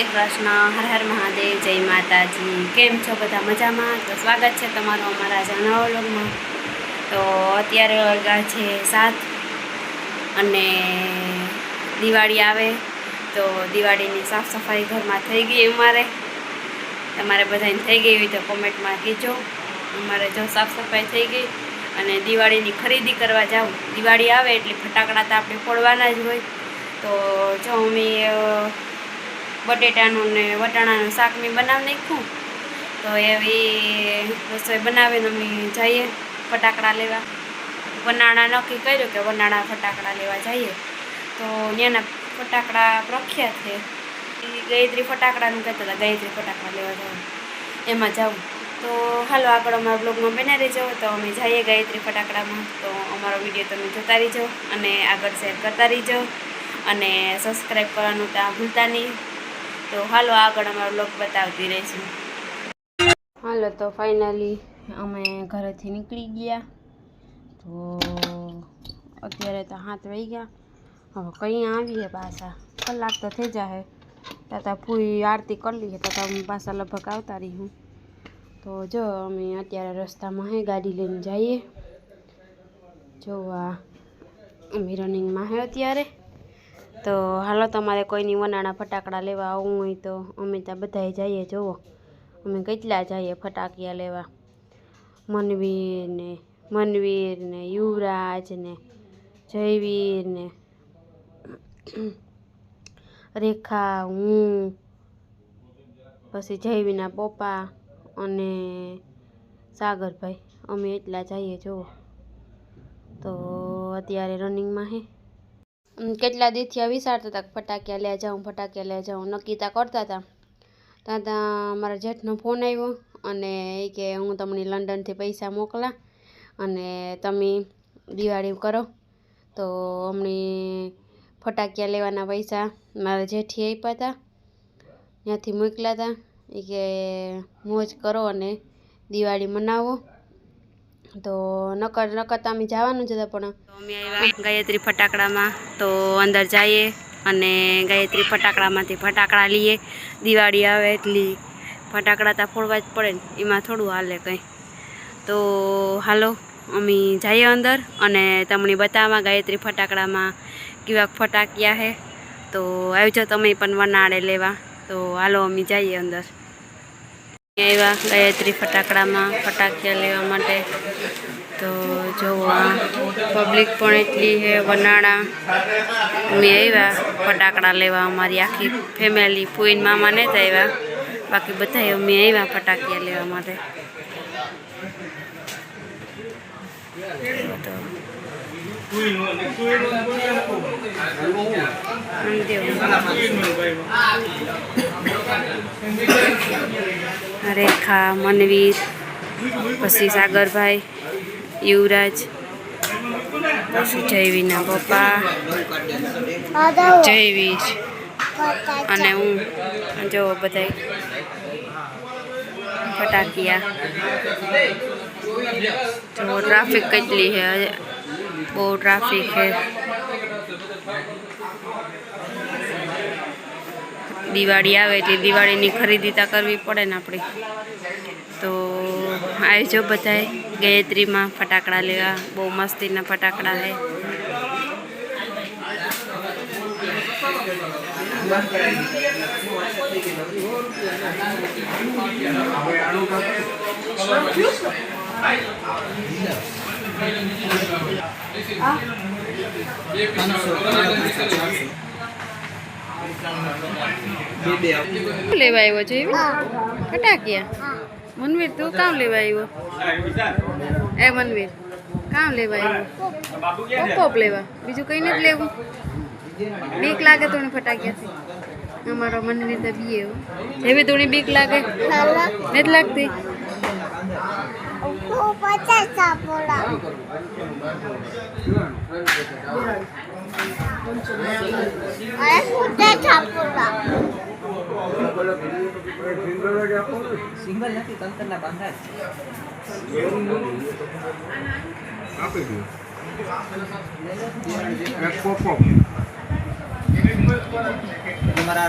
શ્રી કૃષ્ણ, હર હર મહાદેવ, જય માતાજી. કેમ છો બધા મજામાં? તો સ્વાગત છે તમારું અમારા નવા તો અત્યારે વર્ગા છે સાત અને દિવાળી આવે, તો દિવાળીની સાફ સફાઈ ઘરમાં થઈ ગઈ અમારે. તમારે બધાને થઈ ગઈ હોય તો કોમેન્ટમાં કહેજો. અમારે જો સાફ સફાઈ થઈ ગઈ અને દિવાળીની ખરીદી કરવા જાઉં દિવાળી આવે એટલે ફટાકડા તો આપણે ફોડવાના જ હોય. તો જો અમે બટેટાનું ને વટાણાનું શાક મેં બનાવી નાખ્યું. તો એવી રસોઈ બનાવીને અમે જઈએ, ફટાકડા લેવા. વનાળા નક્કી કર્યું કે વનાણા ફટાકડા લેવા જઈએ. તો ત્યાંના ફટાકડા પ્રખ્યાત છે. એ ગાયત્રી ફટાકડાનું કહેતા હતા, ગાયત્રી ફટાકડા લેવા જવું એમાં જાઉં. તો હાલો આગળ અમારા બ્લોગમાં બના રહેજો. તો અમે જઈએ ગાયત્રી ફટાકડામાં. તો અમારો વીડિયો તમે જોતા રહીજો અને આગળ શેર કરતા રહીજો. અને સબસ્ક્રાઈબ કરવાનું ત્યાં ભૂલતા નહીં. તો હાલો આગળ અમારો બ્લોગ બતાવતી રહીશું. હાલો તો ફાઇનલી અમે ઘરેથી નીકળી ગયા. તો અત્યારે તો હાથ વહી ગયા. હવે કંઈ આવીએ પાછા? કલાક તો થઈ જાય તાતા ફૂઈ આરતી કરી લઈએ. તાતા અમે પાછા લગભગ આવતા રહીશું. તો જો અમે અત્યારે રસ્તામાં હે ગાડી લઈને જઈએ. જો આ અમે રનિંગમાં હે અત્યારે. તો હાલો તમારે કોઈની વનાણા ફટાકડા લેવા આવવું હોય તો અમે ત્યાં બધાએ જઈએ જુઓ અમે કેટલા જઈએ ફટાકિયા લેવા? મનવીર ને મનવીર ને યુવરાજ ને રેખા, હું, પછી જયવીના પપ્પા અને સાગરભાઈ. અમે એટલા જઈએ જુઓ તો અત્યારે રનિંગમાં હે. કેટલા દીથી વિચારતા હતા ફટાકિયા લે જાઉં, ફટાક્યા લે જાઉં. નક્કીતા કરતા હતા ત્યાં ત્યાં મારા જેઠનો ફોન આવ્યો અને એ કે હું તમને લંડનથી પૈસા મોકલા અને તમે દિવાળી કરો. તો અમને ફટાકિયા લેવાના પૈસા મારા જેઠી આપ્યા હતા ત્યાંથી મોકલ્યા હતા એ કે મોજ કરો અને દિવાળી મનાવો. તો નકર નકર તો અમે જવાનું જ હતા, પણ અમે આવ્યા ગાયત્રી ફટાકડામાં. તો અંદર જઈએ અને ગાયત્રી ફટાકડામાંથી ફટાકડા લઈએ. દિવાળી આવે એટલી ફટાકડા તો ફોડવા જ પડે ને, એમાં થોડું હાલે કંઈ. તો હાલો, અમે જઈએ અંદર અને તમને બતાવવા ગાયત્રી ફટાકડામાં કેવા ફટાકિયા છે. તો આવજો તમે પણ વનાળે લેવા. તો હાલો, અમે જઈએ અંદર. આવ્યા ગાયત્રી ફટાકડામાં, ફટાકિયા લેવા માટે. તો જો આ. પબ્લિક પણ એટલી છે વનાળા અમે આવ્યા ફટાકડા લેવા, અમારી આખી ફેમિલી ફૂઈન મામા ને જ આવ્યા. બાકી બધા અમે આવ્યા ફટાકિયા લેવા માટે. તો રેખા, મનવીર, પછી સાગરભાઈ, યુવરાજ, પછી જયવીના પપ્પા, જયવીર અને હું. જો બધા ફટાકિયા. જો ટ્રાફિક કેટલી છે બહુ ટ્રાફિક છે. દિવાળી આવે એટલે દિવાળીની ખરીદી તો કરવી પડે ને આપણે. તો આવજો બધાએ ગાયત્રીમાં ફટાકડા લેવા. બહુ મસ્તીના ફટાકડા છે. લેવા આવ્યો છે એવી? ફટાકિયા મનવીર તું કામ લેવા આવ્યો? એ મનવીર કામ લેવા આવ્યો? પોપ લેવા? બીજું કઈ નથી લેવું. બીક લાગે તો ફટાકિયાથી. અમારો મનવીર તો બીએ એવી થોડી બીક લાગે? નથી લાગતી? સિંગલ નથી તંત્રના બાંધા આપી દઉં એક પોપો તમારા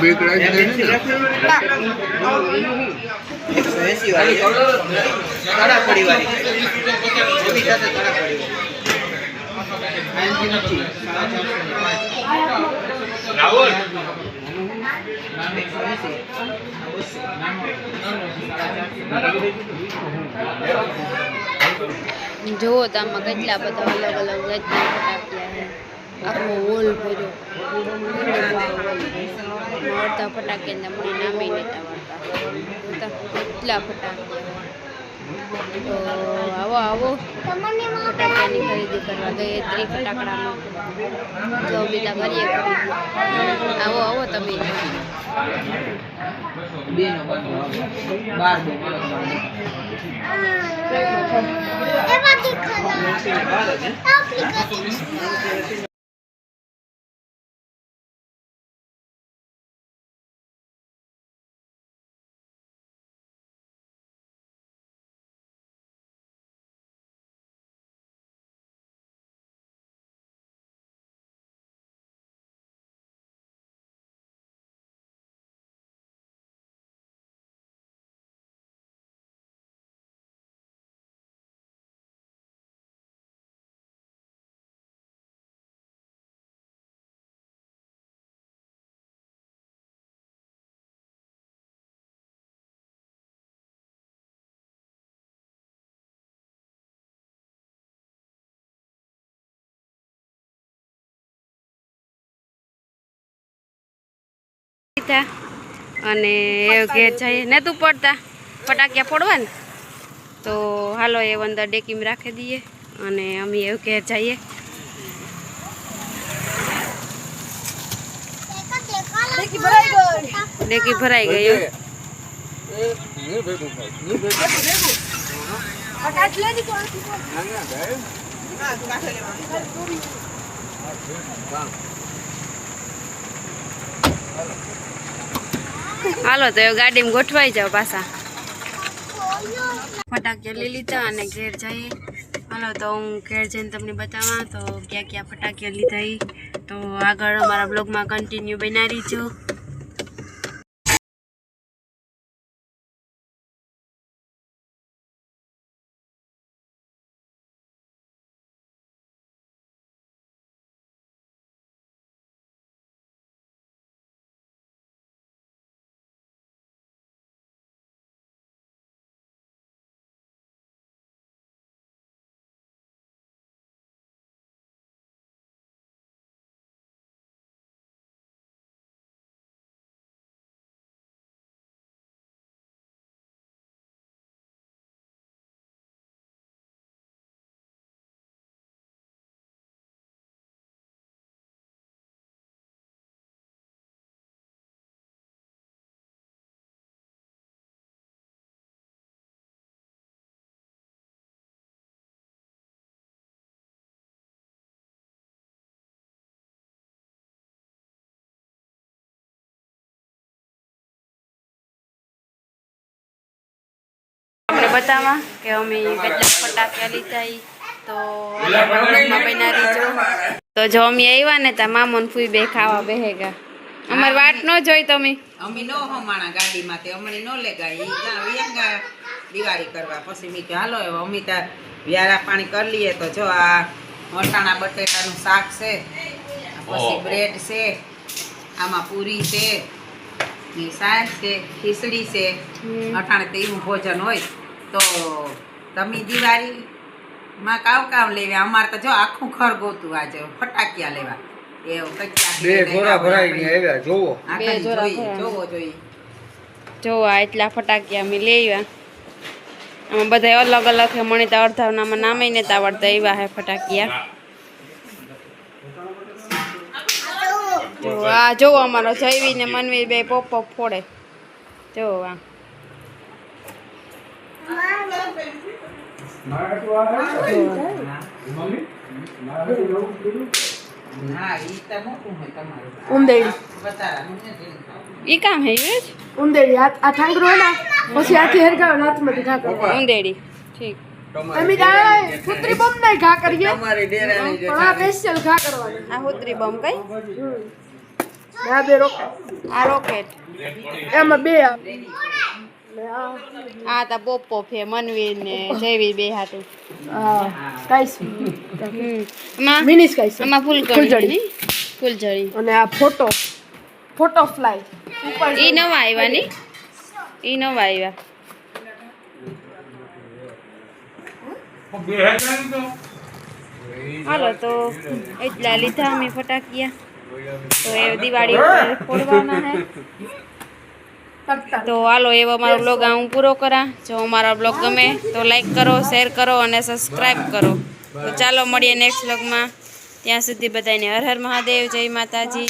બીક કડાઈ દે ને એકસો વાળી કડા પડી વાળી નથી રાહુલ જુઓ આમાં કેટલા બધા અલગ અલગ જાતના ફટાકડા છે. આખો હોલ ભર્યો. અડધા ફટાકડા મને નામે નતા મળતા કેટલા ફટાકડા તો આવો આવો. ફટાકડાની ખરીદી કરવા ગઈ ત્રી ફટાકડામાં જો બીજા કરીએ આવો આવો તમે. બે નો. લીધા અને એ ઘેર જઈએ. નહોતું તું પડતા? ફટાકિયા ફોડવા ને તો હાલો એ અંદર ડેકીમાં રાખી દઈએ અને અમે એવું ઘેર જઈએ. ડેકી ભરાઈ ગઈ. હાલો, તો એ ગાડીમાં ગોઠવાઈ જાઓ પાછા. ફટાકિયા લઈ લીધા અને ઘેર જઈએ. હાલો, તો હું ઘેર જઈને તમને બતાવવા, તો ક્યાં ક્યાં ફટાકે લીધા તો આગળ અમારા બ્લોગમાં કન્ટિન્યુ બનાવી રહીજો. બતાવવા કે અમે કેટલા ફટાકડા લીધા ઈ? તો બ્લોગમાં બન્યા તો જો અમે આવ્યા ને ત્યાં મામોન ફૂઈ બે ખાવા બેહેગા. અમાર વાટ ન જોઈ તમે. અમે નો હમાણા ગાડીમાં તે અમને નો લેગા ઈ ગા વિયંગા દિવાળી કરવા પછી મેં હાલો હવે અમે ત્યાં વ્યારા પાણી કરી લઈએ. તો જો આ વટાણા બટેટાનું શાક છે પછી બ્રેડ છે આમાં પૂરી છે સાસ છે ખીચડી છે. અટાણે તો એવું ભોજન હોય. તો તમે દિવાળી માં કાવ કામ લેવા? અમારે તો જો આખું ઘર ગોતું આજે ફટાકિયા લેવા. એવું બે ઘોડા ભરાઈને આવ્યા જોવો. બે જોઈએ જોવો જોઈએ. એટલા ફટાકિયા અમે લેવા આમાં બધા અલગ અલગ છે મને તો અડધાવનામાં નામે નતા આવડતા એવા હે ફટાકિયા. જો આ જોવો અમારો જયવી ને મનવી બે પોપ પોપ ફોડે. જો આ. હા ઈ ને કામ હે યુજ ઉંદેડી આ આ ઠાંગરો પછી આથી હરગાવે હાથમાંથી ઘા કરો ઉંદેડી. ઠીક. અમે ત્યાં પુત્રી બોમ્બ નહીં ઘા કરીએ. તમારી ડેરાની પણ આ સ્પેશિયલ ઘા કરવાની. આ હોત્રી બોમ્બ કઈ? ને આ બે રોકેટ. આ રોકેટ. એમાં બે આવે. ને આ તો પોપો ફે મનવીર ને જયવીર બે હાટું. હમ. આમાં ફૂલ ફૂલઝડી. ફૂલઝડી અને આ ફોટો ફોટો ફ્લાય. ઉપર ઈ નવા આવ્યા ની? એ નવા આવ્યા હાલો તો એટલા લીધા અમે ફટાકિયા. તો એ દિવાળી ઉપર ફોડવાના હે. તો હાલો એવો અમારો બ્લોગ આ હું પૂરો કરા. જો અમારો બ્લોગ ગમે તો લાઈક કરો શેર કરો અને સબસ્ક્રાઈબ કરો. તો ચાલો મળીએ નેક્સ્ટ બ્લોગમાં ત્યાં સુધી બધાને હર હર મહાદેવ જય માતાજી.